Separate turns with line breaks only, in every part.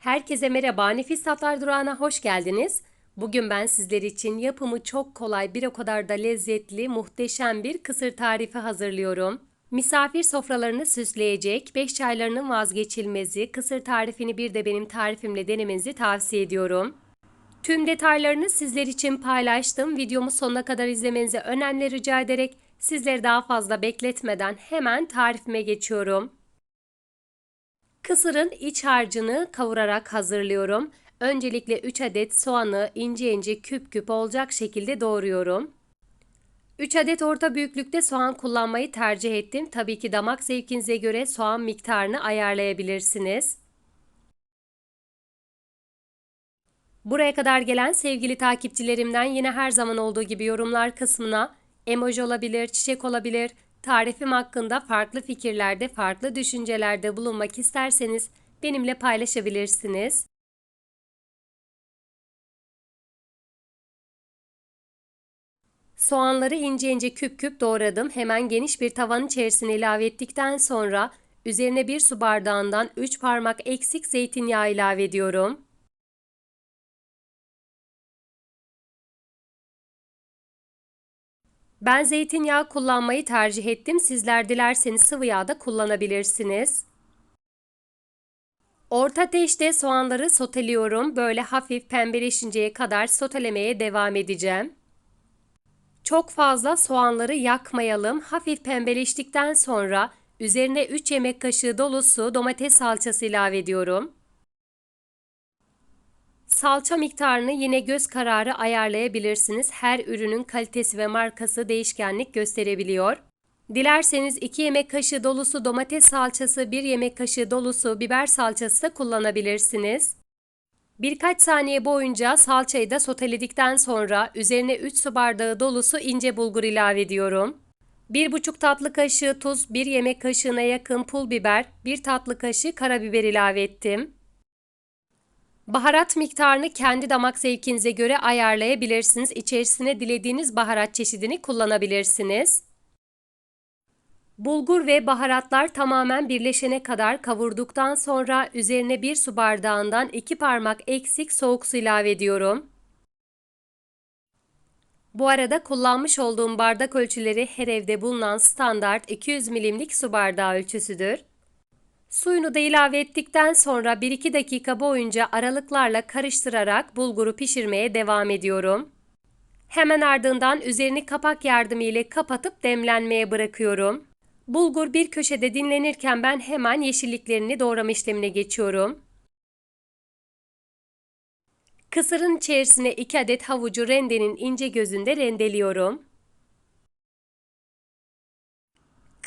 Herkese merhaba, Nefis Tatlar Durağı'na hoş geldiniz. Bugün ben sizler için yapımı çok kolay, bir o kadar da lezzetli, muhteşem bir kısır tarifi hazırlıyorum. Misafir sofralarını süsleyecek, 5 çaylarının vazgeçilmezi, kısır tarifini bir de benim tarifimle denemenizi tavsiye ediyorum. Tüm detaylarını sizler için paylaştım. Videomu sonuna kadar izlemenizi önemli rica ederek sizleri daha fazla bekletmeden hemen tarifime geçiyorum. Kısırın iç harcını kavurarak hazırlıyorum. Öncelikle 3 adet soğanı ince ince küp küp olacak şekilde doğruyorum. 3 adet orta büyüklükte soğan kullanmayı tercih ettim. Tabii ki damak zevkinize göre soğan miktarını ayarlayabilirsiniz. Buraya kadar gelen sevgili takipçilerimden yine her zaman olduğu gibi yorumlar kısmına emoji olabilir, çiçek olabilir, tarifim hakkında farklı fikirlerde, farklı düşüncelerde bulunmak isterseniz benimle paylaşabilirsiniz. Soğanları ince ince küp küp doğradım. Hemen geniş bir tavanın içerisine ilave ettikten sonra üzerine bir su bardağından 3 parmak eksik zeytinyağı ilave ediyorum. Ben zeytinyağı kullanmayı tercih ettim. Sizler dilerseniz sıvı yağ da kullanabilirsiniz. Orta ateşte soğanları soteliyorum. Böyle hafif pembeleşinceye kadar sotelemeye devam edeceğim. Çok fazla soğanları yakmayalım. Hafif pembeleştikten sonra üzerine 3 yemek kaşığı dolusu domates salçası ilave ediyorum. Salça miktarını yine göz kararı ayarlayabilirsiniz. Her ürünün kalitesi ve markası değişkenlik gösterebiliyor. Dilerseniz 2 yemek kaşığı dolusu domates salçası, 1 yemek kaşığı dolusu biber salçası da kullanabilirsiniz. Birkaç saniye boyunca salçayı da soteledikten sonra üzerine 3 su bardağı dolusu ince bulgur ilave ediyorum. 1,5 tatlı kaşığı tuz, 1 yemek kaşığına yakın pul biber, 1 tatlı kaşığı karabiber ilave ettim. Baharat miktarını kendi damak zevkinize göre ayarlayabilirsiniz. İçerisine dilediğiniz baharat çeşidini kullanabilirsiniz. Bulgur ve baharatlar tamamen birleşene kadar kavurduktan sonra üzerine bir su bardağından 2 parmak eksik soğuk su ilave ediyorum. Bu arada kullanmış olduğum bardak ölçüleri her evde bulunan standart 200 milimlik su bardağı ölçüsüdür. Suyunu da ilave ettikten sonra 1-2 dakika boyunca aralıklarla karıştırarak bulguru pişirmeye devam ediyorum. Hemen ardından üzerini kapak yardımıyla kapatıp demlenmeye bırakıyorum. Bulgur bir köşede dinlenirken ben hemen yeşilliklerini doğrama işlemine geçiyorum. Kısırın içerisine 2 adet havucu rendenin ince gözünde rendeliyorum.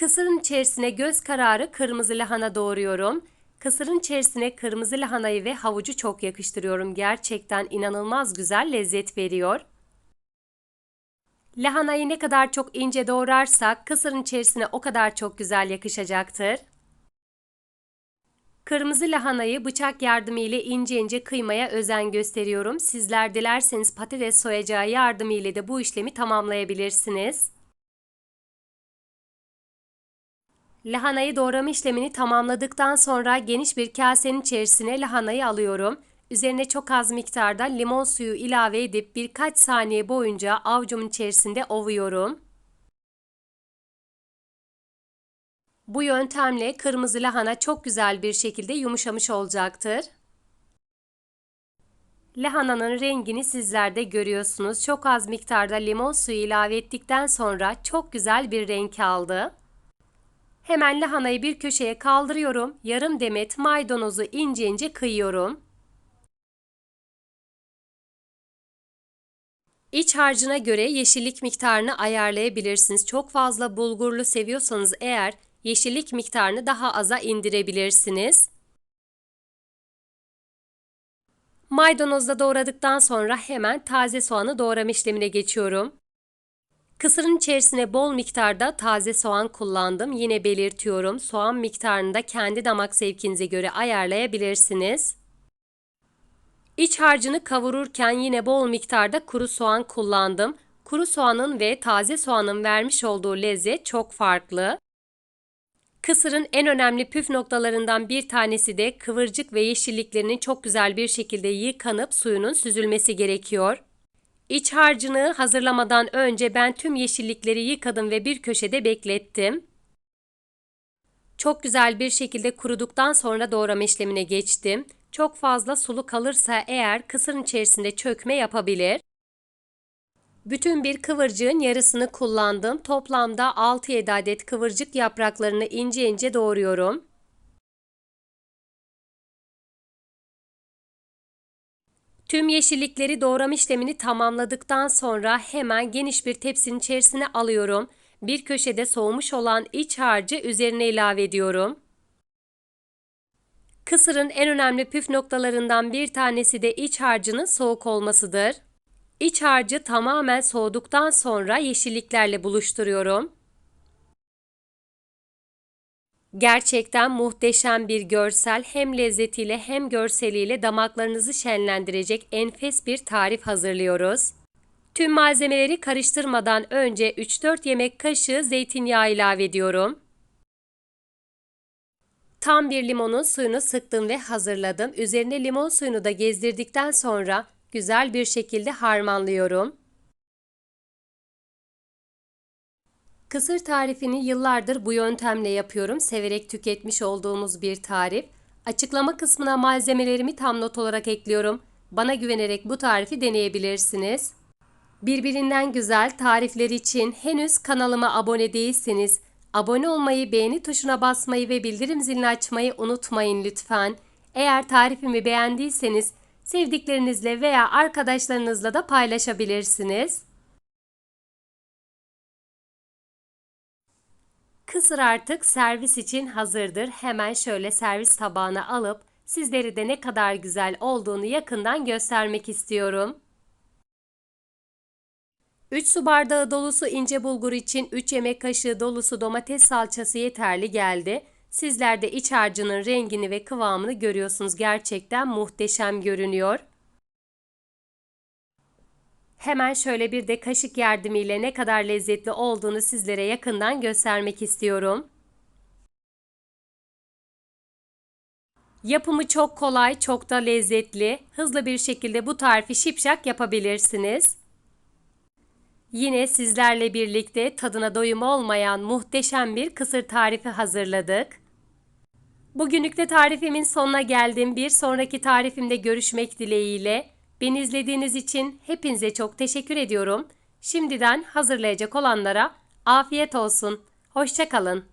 Kısırın içerisine göz kararı kırmızı lahana doğruyorum. Kısırın içerisine kırmızı lahanayı ve havucu çok yakıştırıyorum. Gerçekten inanılmaz güzel lezzet veriyor. Lahanayı ne kadar çok ince doğrarsak kısırın içerisine o kadar çok güzel yakışacaktır. Kırmızı lahanayı bıçak yardımıyla ince ince kıymaya özen gösteriyorum. Sizler dilerseniz patates soyacağı yardımıyla da bu işlemi tamamlayabilirsiniz. Lahanayı doğrama işlemini tamamladıktan sonra geniş bir kasenin içerisine lahanayı alıyorum. Üzerine çok az miktarda limon suyu ilave edip birkaç saniye boyunca avucumun içerisinde ovuyorum. Bu yöntemle kırmızı lahana çok güzel bir şekilde yumuşamış olacaktır. Lahananın rengini sizler de görüyorsunuz. Çok az miktarda limon suyu ilave ettikten sonra çok güzel bir renk aldı. Hemen lahanayı bir köşeye kaldırıyorum. Yarım demet maydanozu ince ince kıyıyorum. İç harcına göre yeşillik miktarını ayarlayabilirsiniz. Çok fazla bulgurlu seviyorsanız eğer yeşillik miktarını daha aza indirebilirsiniz. Maydanozda doğradıktan sonra hemen taze soğanı doğrama işlemine geçiyorum. Kısırın içerisine bol miktarda taze soğan kullandım. Yine belirtiyorum. Soğan miktarını da kendi damak zevkinize göre ayarlayabilirsiniz. İç harcını kavururken yine bol miktarda kuru soğan kullandım. Kuru soğanın ve taze soğanın vermiş olduğu lezzet çok farklı. Kısırın en önemli püf noktalarından bir tanesi de kıvırcık ve yeşilliklerinin çok güzel bir şekilde yıkanıp suyunun süzülmesi gerekiyor. İç harcını hazırlamadan önce ben tüm yeşillikleri yıkadım ve bir köşede beklettim. Çok güzel bir şekilde kuruduktan sonra doğrama işlemine geçtim. Çok fazla sulu kalırsa eğer kısırın içerisinde çökme yapabilir. Bütün bir kıvırcığın yarısını kullandım. Toplamda 6-7 adet kıvırcık yapraklarını ince ince doğruyorum. Tüm yeşillikleri doğrama işlemini tamamladıktan sonra hemen geniş bir tepsinin içerisine alıyorum. Bir köşede soğumuş olan iç harcı üzerine ilave ediyorum. Kısırın en önemli püf noktalarından bir tanesi de iç harcının soğuk olmasıdır. İç harcı tamamen soğuduktan sonra yeşilliklerle buluşturuyorum. Gerçekten muhteşem bir görsel hem lezzetiyle hem görseliyle damaklarınızı şenlendirecek enfes bir tarif hazırlıyoruz. Tüm malzemeleri karıştırmadan önce 3-4 yemek kaşığı zeytinyağı ilave ediyorum. Tam bir limonun suyunu sıktım ve hazırladım. Üzerine limon suyunu da gezdirdikten sonra güzel bir şekilde harmanlıyorum. Kısır tarifini yıllardır bu yöntemle yapıyorum. Severek tüketmiş olduğumuz bir tarif. Açıklama kısmına malzemelerimi tam not olarak ekliyorum. Bana güvenerek bu tarifi deneyebilirsiniz. Birbirinden güzel tarifler için henüz kanalıma abone değilseniz abone olmayı, beğeni tuşuna basmayı ve bildirim zilini açmayı unutmayın lütfen. Eğer tarifimi beğendiyseniz sevdiklerinizle veya arkadaşlarınızla da paylaşabilirsiniz. Kısır artık servis için hazırdır. Hemen şöyle servis tabağına alıp sizleri de ne kadar güzel olduğunu yakından göstermek istiyorum. 3 su bardağı dolusu ince bulgur için 3 yemek kaşığı dolusu domates salçası yeterli geldi. Sizler de iç harcının rengini ve kıvamını görüyorsunuz. Gerçekten muhteşem görünüyor. Hemen şöyle bir de kaşık yardımıyla ne kadar lezzetli olduğunu sizlere yakından göstermek istiyorum. Yapımı çok kolay, çok da lezzetli. Hızlı bir şekilde bu tarifi şipşak yapabilirsiniz. Yine sizlerle birlikte tadına doyum olmayan muhteşem bir kısır tarifi hazırladık. Bugünlük de tarifimin sonuna geldim. Bir sonraki tarifimde görüşmek dileğiyle. Beni izlediğiniz için hepinize çok teşekkür ediyorum. Şimdiden hazırlayacak olanlara afiyet olsun. Hoşçakalın.